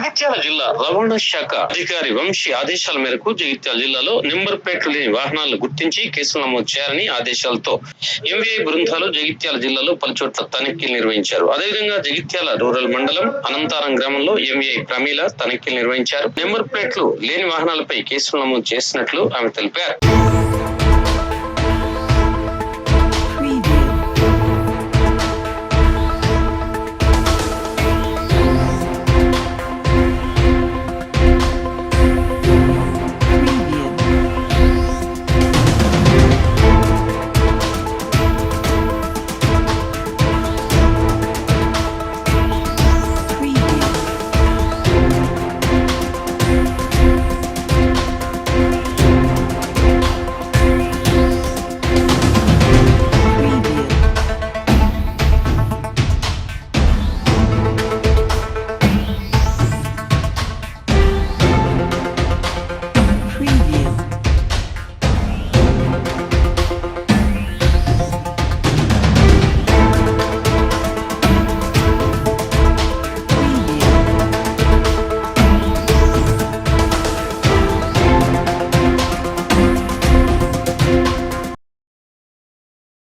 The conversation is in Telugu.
జగిత్యాల జిల్లా రవాణా శాఖ అధికారి వంశీ ఆదేశాల మేరకు జగిత్యాల జిల్లాలో నెంబర్ ప్లేట్లు లేని వాహనాలను గుర్తించి కేసులు నమోదు చేయాలని ఆదేశాలతో ఎంవీఐ బృందాలు జగిత్యాల జిల్లాలో పలు చోట్ల తనిఖీలు నిర్వహించారు. అదేవిధంగా జగిత్యాల రూరల్ మండలం అనంతారం గ్రామంలో ఎంవీఐ ప్రమీల తనిఖీలు నిర్వహించారు. నెంబర్ ప్లేట్లు లేని వాహనాలపై కేసులు నమోదు చేసినట్లు ఆమె తెలిపారు.